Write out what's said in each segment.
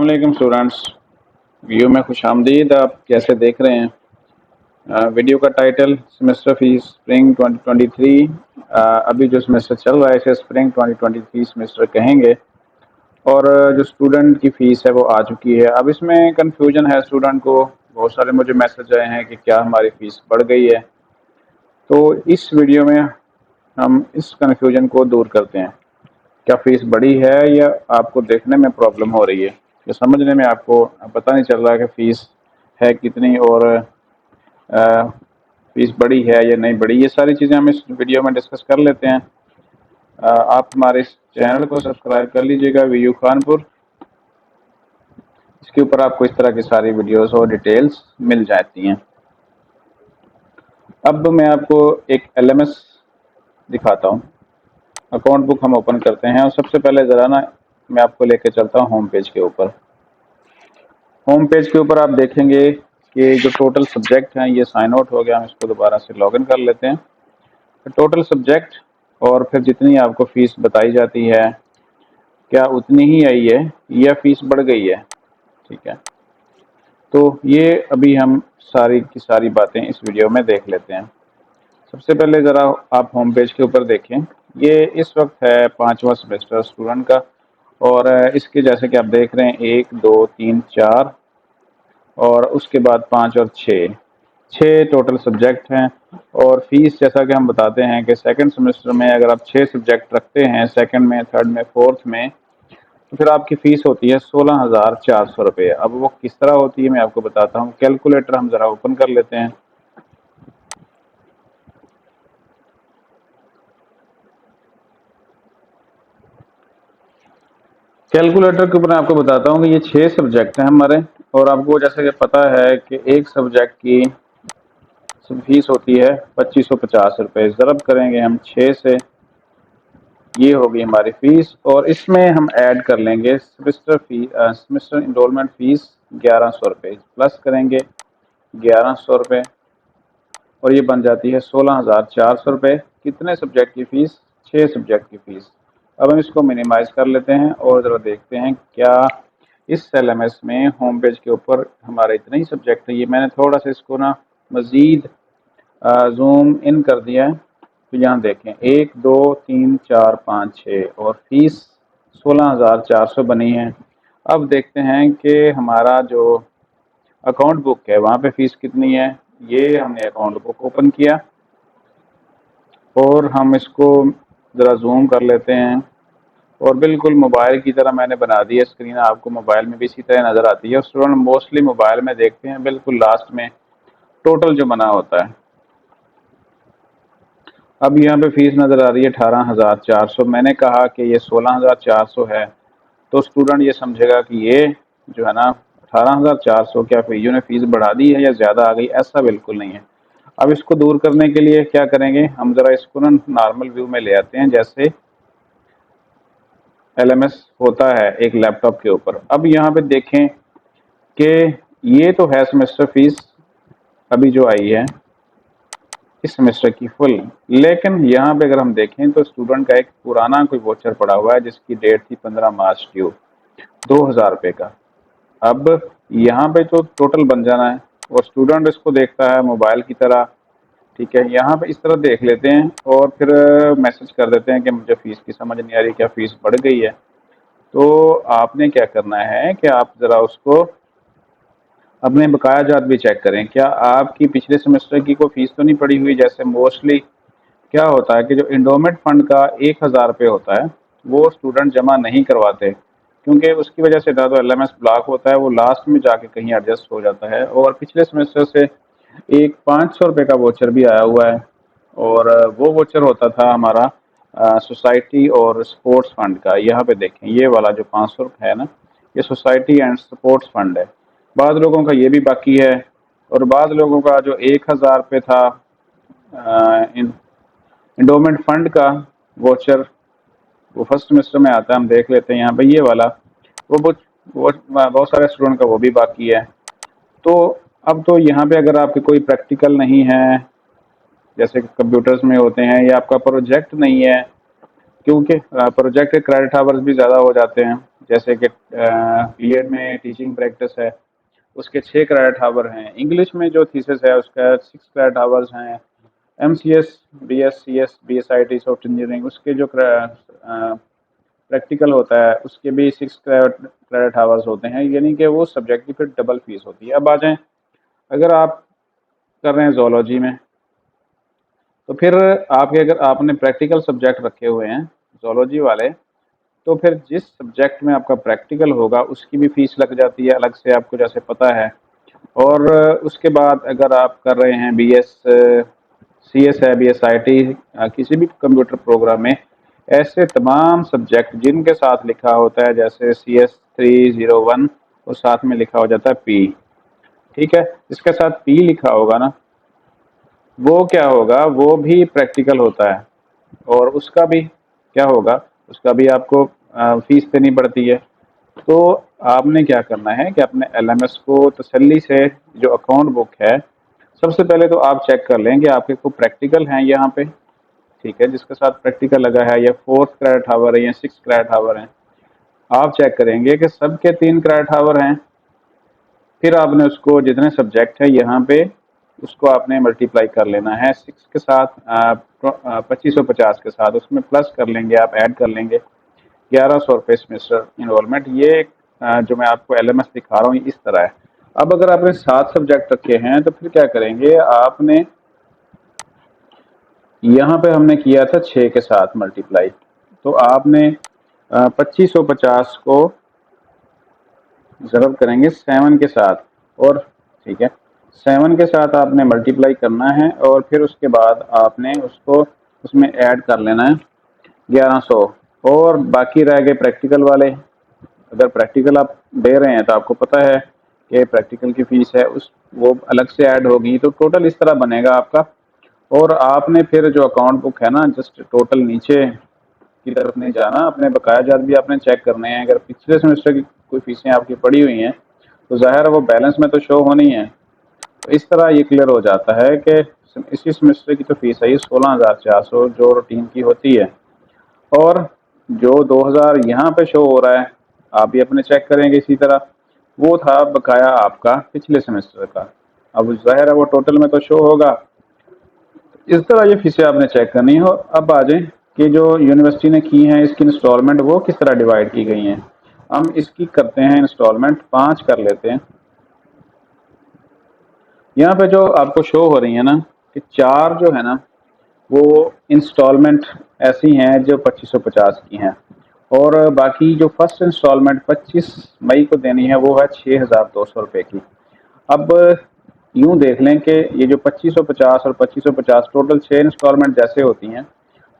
Aslam students. Video में खुश आमदीद आप कैसे देख रहे हैं? आ, वीडियो का टाइटल सेमेस्टर फ़ीस स्प्रिंग 2023 आ, अभी जो सेमेस्टर चल रहा है इसे स्प्रिंग 2023 सेमेस्टर कहेंगे। और जो स्टूडेंट की फ़ीस है वो आ चुकी है। अब इसमें कंफ्यूजन है स्टूडेंट को। बहुत सारे मुझे मैसेज आए हैं कि क्या हमारी फ़ीस बढ़ गई है। तो इस वीडियो में हम इस कन्फ्यूज़न को दूर करते हैं। क्या फ़ीस बड़ी है या आपको देखने में प्रॉब्लम हो रही है? कि समझने में आपको पता नहीं चल रहा कि फ़ीस है कितनी और फ़ीस बड़ी है या नहीं बड़ी। ये सारी चीज़ें हम इस वीडियो में डिस्कस कर लेते हैं। आप हमारे इस चैनल को सब्सक्राइब कर लीजिएगा वीयू खानपुर इसके ऊपर आपको इस तरह की सारी वीडियोस और डिटेल्स मिल जाती हैं। अब मैं आपको एक एलएमएस दिखाता हूँ। अकाउंट बुक हम ओपन करते हैं और सबसे पहले ज़रा ना मैं आपको लेके चलता हूँ होम पेज के ऊपर। होम पेज के ऊपर आप देखेंगे कि जो टोटल सब्जेक्ट हैं, ये साइन आउट हो गया, हम इसको दोबारा से लॉगिन कर लेते हैं। तो टोटल सब्जेक्ट और फिर जितनी आपको फ़ीस बताई जाती है, क्या उतनी ही आई है? या फ़ीस बढ़ गई है, ठीक है? तो ये अभी हम सारी की सारी बातें इस वीडियो में देख लेते हैं। सबसे पहले ज़रा आप होम पेज के ऊपर देखें। ये इस वक्त है पाँचवा सेमेस्टर स्टूडेंट का। और इसके जैसे कि आप देख रहे हैं, एक, दो, तीन, चार और उसके बाद पाँच और छः। छः टोटल सब्जेक्ट हैं और फ़ीस जैसा कि हम बताते हैं कि सेकंड सेमेस्टर में अगर आप छः सब्जेक्ट रखते हैं सेकंड में थर्ड में फोर्थ में तो फिर आपकी फ़ीस होती है सोलह हज़ार चार सौ रुपये। अब वो किस तरह होती है मैं आपको बताता हूँ। कैलकुलेटर हम ज़रा ओपन कर लेते हैं। कैलकुलेटर के ऊपर आपको बताता हूँ कि ये छः सब्जेक्ट हैं हमारे, और आपको जैसे कि पता है कि एक सब्जेक्ट की फ़ीस होती है पच्चीस सौ पचास रुपये ज़रब करेंगे हम छः से, ये होगी हमारी फ़ीस और इसमें हम ऐड कर लेंगे semester fee semester endowment fees ग्यारह सौ रुपये प्लस करेंगे ग्यारह सौ रुपये और ये बन जाती है सोलह हज़ार चार सौ रुपये कितने सब्जेक्ट की फ़ीस छः सब्जेक्ट की फ़ीस अब हम इसको मिनिमाइज़ कर लेते हैं और ज़रा देखते हैं क्या इस एल में होम पेज के ऊपर हमारे इतने ही सब्जेक्ट है। ये मैंने थोड़ा सा इसको ना मज़ीद जूम इन कर दिया है। तो यहाँ देखें, एक, दो, तीन, चार, पाँच छः और फ़ीस सोलह हज़ार चार सौ बनी है। अब देखते हैं कि हमारा जो अकाउंट बुक है, वहाँ पे फ़ीस कितनी है। ये हमने अकाउंट बुक ओपन किया। और हम इसको ज़रा जूम कर लेते हैं। और बिल्कुल मोबाइल की तरह मैंने बना दी है स्क्रीन, आपको मोबाइल में भी इसी तरह नज़र आती है। स्टूडेंट, मोस्टली मोबाइल में देखते हैं, बिल्कुल लास्ट में टोटल जो बना होता है। अब यहाँ पे फ़ीस नज़र आ रही है अठारह हज़ार चार सौ। मैंने कहा कि ये सोलह हज़ार चार सौ है। तो स्टूडेंट ये समझेगा कि ये जो है ना, अठारह हज़ार चार सौ क्या फीजों ने फ़ीस बढ़ा दी है या ज़्यादा आ गई, ऐसा बिल्कुल नहीं है। अब इसको दूर करने के लिए क्या करेंगे? हम ज़रा इसको ना नॉर्मल व्यू में ले आते हैं, जैसे एलएमएस होता है एक लैपटॉप के ऊपर। अब यहाँ पे देखें कि ये तो है सेमेस्टर फ़ीस, अभी जो आई है, इस सेमेस्टर की फुल। लेकिन यहाँ पे अगर हम देखें तो स्टूडेंट का एक पुराना कोई वोचर पड़ा हुआ है, जिसकी डेट थी पंद्रह मार्च ड्यू दो हज़ार रुपये का। अब यहाँ पे तो टोटल बन जाना है, और स्टूडेंट इसको देखता है मोबाइल की तरह ठीक है, यहाँ पे इस तरह देख लेते हैं और फिर मैसेज कर देते हैं कि मुझे फ़ीस की समझ नहीं आ रही, क्या फ़ीस बढ़ गई है? तो आपने क्या करना है कि आप ज़रा उसको अपने बकाया जात भी चेक करें। क्या आपकी पिछले सेमेस्टर की कोई फ़ीस तो नहीं पड़ी हुई? जैसे मोस्टली क्या होता है कि जो इंडोमेंट फ़ंड का एक हज़ार रुपये होता है, वो स्टूडेंट जमा नहीं करवाते, क्योंकि उसकी वजह से ना तो एल ब्लॉक होता है, वो लास्ट में जाके कहीं एडजस्ट हो जाता है और पिछले सेमेस्टर से एक पाँच सौ रुपये का वोचर भी आया हुआ है। और वो वोचर होता था हमारा सोसाइटी और स्पोर्ट्स फंड का। यहाँ पे देखें, ये वाला जो पाँच सौ है ना, ये सोसाइटी एंड स्पोर्ट्स फंड है। बाद लोगों का ये भी बाकी है। और बाद लोगों का जो एक हज़ार रुपये था इंडोमेंट फंड का वोचर वो फ़र्स्ट सेमेस्टर में आता है, हम देख लेते हैं यहाँ पे ये वाला। वो बहुत सारे स्टूडेंट का वो भी बाकी है। तो अब तो यहाँ पे अगर आपके कोई प्रैक्टिकल नहीं है, जैसे कंप्यूटर्स में होते हैं, या आपका प्रोजेक्ट नहीं है, क्योंकि प्रोजेक्ट के क्रेडिट आवर्स भी ज़्यादा हो जाते हैं। जैसे कि बी में टीचिंग प्रैक्टिस है, उसके छः क्रेडिट आवर हैं। इंग्लिश में जो थीसिस है, उसका सिक्स क्रेडिट आवर्स हैं। M C S B S C S B S I T soft engineering उसके जो प्रैक्टिकल होता है, उसके भी सिक्स क्रेडिट आवर्स होते हैं। यानी कि वो सब्जेक्ट की फिर डबल फ़ीस होती है। अब आ जाएँ अगर आप कर रहे हैं जोलॉजी में तो फिर आपके अगर आपने प्रैक्टिकल सब्जेक्ट रखे हुए हैं जोलॉजी वाले तो फिर जिस सब्जेक्ट में आपका प्रैक्टिकल होगा, उसकी भी फ़ीस लग जाती है, अलग से आपको जैसे पता है। और उसके बाद अगर आप कर रहे हैं बी एस सी एस है बी एस आई टी किसी भी कंप्यूटर प्रोग्राम में, ऐसे तमाम सब्जेक्ट जिनके साथ लिखा होता है, जैसे C S three zero one और साथ में लिखा हो जाता है पी ठीक है? इसके साथ पी लिखा होगा ना? वो क्या होगा? वो भी प्रैक्टिकल होता है। और उसका भी क्या होगा? उसका भी आपको फ़ीस देनी पड़ती है। तो आपने क्या करना है कि अपने एलएमएस को तसल्ली से जो अकाउंट बुक है, सबसे पहले तो आप चेक कर लें कि आपके को प्रैक्टिकल हैं यहाँ पे। ठीक है? जिसके साथ प्रैक्टिकल लगा है, या फोर्थ क्रेडिट हावर है, या सिक्स क्रेडिट हावर है। आप चेक करेंगे कि सबके तीन क्रेडिट हावर हैं। फिर आपने उसको जितने सब्जेक्ट है यहाँ पे, उसको आपने मल्टीप्लाई कर लेना है। सिक्स के साथ पच्चीस सौ पचास के साथ, उसमें प्लस कर लेंगे, आप ऐड कर लेंगे। ग्यारह सौ रुपये सेमेस्टर इन्वॉलमेंट ये जो मैं आपको एल एम एस दिखा रहा हूँ इस तरह है। अब अगर आपने सात सब्जेक्ट रखे हैं तो फिर क्या करेंगे, आपने यहाँ पे हमने किया था छः के साथ मल्टीप्लाई तो आपने पच्चीस सौ पचास को ज़रब करेंगे सेवन के साथ। और ठीक है, सेवन के साथ आपने मल्टीप्लाई करना है और फिर उसके बाद आपने उसको उसमें ऐड कर लेना है ग्यारह सौ। और बाकी रह गए प्रैक्टिकल वाले। अगर प्रैक्टिकल आप दे रहे हैं तो आपको पता है कि प्रैक्टिकल की फ़ीस है, उस वो अलग से ऐड होगी। तो टोटल इस तरह बनेगा आपका। और आपने फिर जो अकाउंट बुक है ना, जस्ट टोटल नीचे की तरफ़ नहीं जाना। अपने बकाया जात भी आपने चेक करने हैं। अगर पिछले सेमेस्टर की कोई फीसें आपकी पड़ी हुई हैं तो ज़ाहिर है वो बैलेंस में तो शो होनी है। तो इस तरह ये क्लियर हो जाता है कि इसी सेमेस्टर की तो फ़ीस है, ये सोलह हज़ार चार सौ जो रूटीन की होती है। और जो दो हज़ार यहाँ पे शो हो रहा है, आप भी अपने चेक करेंगे इसी तरह। वो था बकाया आपका पिछले सेमेस्टर का। अब ज़ाहिर है वो टोटल में तो शो होगा। इस तरह ये फीसें आपने चेक करनी हो। अब आ जाए कि जो यूनिवर्सिटी ने की हैं, इसकी इंस्टॉलमेंट वो किस तरह डिवाइड की गई हैं। हम इसकी करते हैं इंस्टॉलमेंट पाँच कर लेते हैं। यहाँ पे जो आपको शो हो रही है ना, कि चार जो है ना, वो इंस्टॉलमेंट ऐसी हैं जो 2550 की हैं। और बाकी जो फ़र्स्ट इंस्टॉलमेंट 25 मई को देनी है, वो है छः हज़ार दो सौ रुपये की। अब यूँ देख लें कि ये जो 2550 और 2550 टोटल छः इंस्टॉलमेंट जैसे होती हैं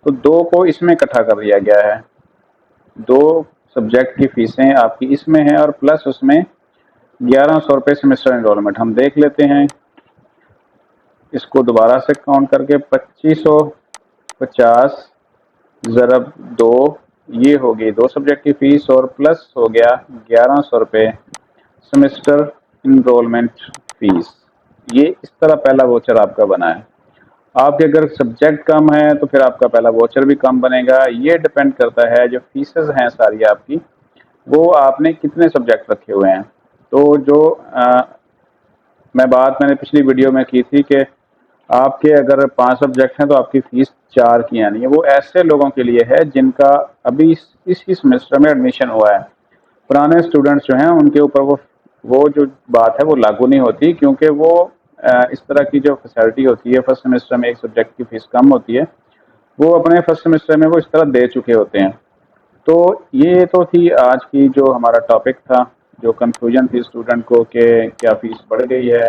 तो दो को इसमें इकट्ठा कर दिया गया है। दो सब्जेक्ट की फ़ीसें आपकी इसमें हैं और प्लस उसमें ग्यारह सौ रुपये सेमेस्टर इनरोलमेंट हम देख लेते हैं। इसको दोबारा से काउंट करके पच्चीस सौ पचास, ज़रब दो, ये हो गई दो सब्जेक्ट की फ़ीस और प्लस हो गया ग्यारह सौ रुपये सेमेस्टर इनरोलमेंट फ़ीस ये इस तरह पहला वोचर आपका बना है। आपके अगर सब्जेक्ट कम है तो फिर आपका पहला वोचर भी कम बनेगा। ये डिपेंड करता है जो फीसेस हैं सारी आपकी वो आपने कितने सब्जेक्ट रखे हुए हैं। तो जो आ, मैं बात मैंने पिछली वीडियो में की थी कि आपके अगर पाँच सब्जेक्ट हैं तो आपकी फ़ीस चार की आनी है वो ऐसे लोगों के लिए है जिनका अभी इस इसी सेमेस्टर में एडमिशन हुआ है। पुराने स्टूडेंट्स जो हैं उनके ऊपर वो वो जो बात है वो लागू नहीं होती क्योंकि वो इस तरह की जो फैसिलिटी होती है फ़र्स्ट सेमेस्टर में एक सब्जेक्ट की फ़ीस कम होती है, वो अपने फ़र्स्ट सेमेस्टर में वो इस तरह दे चुके होते हैं। तो ये तो थी आज की जो हमारा टॉपिक था, जो कंफ्यूजन थी स्टूडेंट को कि क्या फ़ीस बढ़ गई है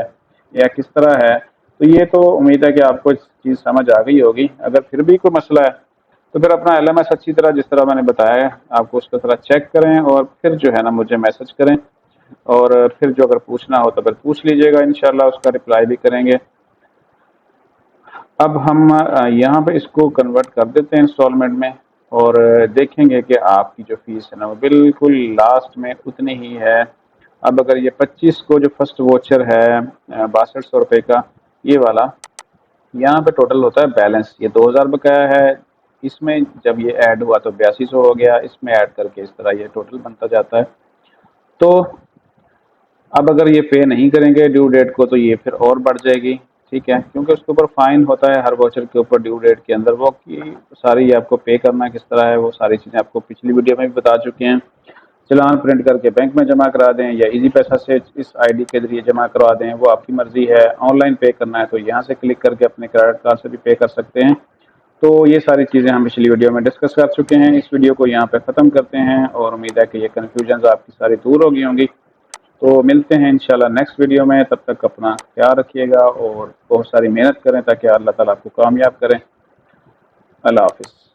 या किस तरह है। तो ये तो उम्मीद है कि आपको इस चीज़ समझ आ गई होगी। अगर फिर भी कोई मसला है तो फिर अपना एलएमएस अच्छी तरह जिस तरह मैंने बताया आपको उसका तरह चेक करें और फिर जो है ना मुझे मैसेज करें। और फिर जो अगर पूछना हो तो फिर पूछ लीजिएगा इनशाला उसका रिप्लाई भी करेंगे। अब हम यहाँ पे इसको कन्वर्ट कर देते हैं इंस्टॉलमेंट में और देखेंगे कि आपकी जो फ़ीस है ना, वो बिल्कुल लास्ट में उतनी ही है। अब अगर ये 25 को जो फ़र्स्ट वोचर है बासठ सौ रुपये का, ये वाला, यहाँ पे टोटल होता है बैलेंस ये 2000 बकाया है, इसमें जब ये ऐड हुआ तो बयासी सौ हो गया, इसमें ऐड करके इस तरह ये टोटल बनता जाता है। तो अब अगर ये पे नहीं करेंगे ड्यू डेट को तो ये फिर और बढ़ जाएगी, ठीक है? क्योंकि उसके ऊपर फाइन होता है हर वाचर के ऊपर ड्यू डेट के अंदर, वो कि सारी ये आपको पे करना किस तरह है, वो सारी चीज़ें आपको पिछली वीडियो में भी बता चुके हैं। चलान प्रिंट करके बैंक में जमा करा दें या इजी पैसा से इस आईडी के ज़रिए जमा करवा दें, वो आपकी मर्ज़ी है। ऑनलाइन पे करना है तो यहाँ से क्लिक करके अपने क्रेडिट कार्ड से भी पे कर सकते हैं। तो ये सारी चीज़ें हम पिछली वीडियो में डिस्कस कर चुके हैं। इस वीडियो को यहाँ पर ख़त्म करते हैं और उम्मीद है कि ये कन्फ्यूज़न आपकी सारी दूर होगी होंगी। तो मिलते हैं इंशाल्लाह नेक्स्ट वीडियो में। तब तक अपना ख्याल रखिएगा और बहुत सारी मेहनत करें ताकि अल्लाह ताला आपको कामयाब करें। अल्लाह हाफिज़।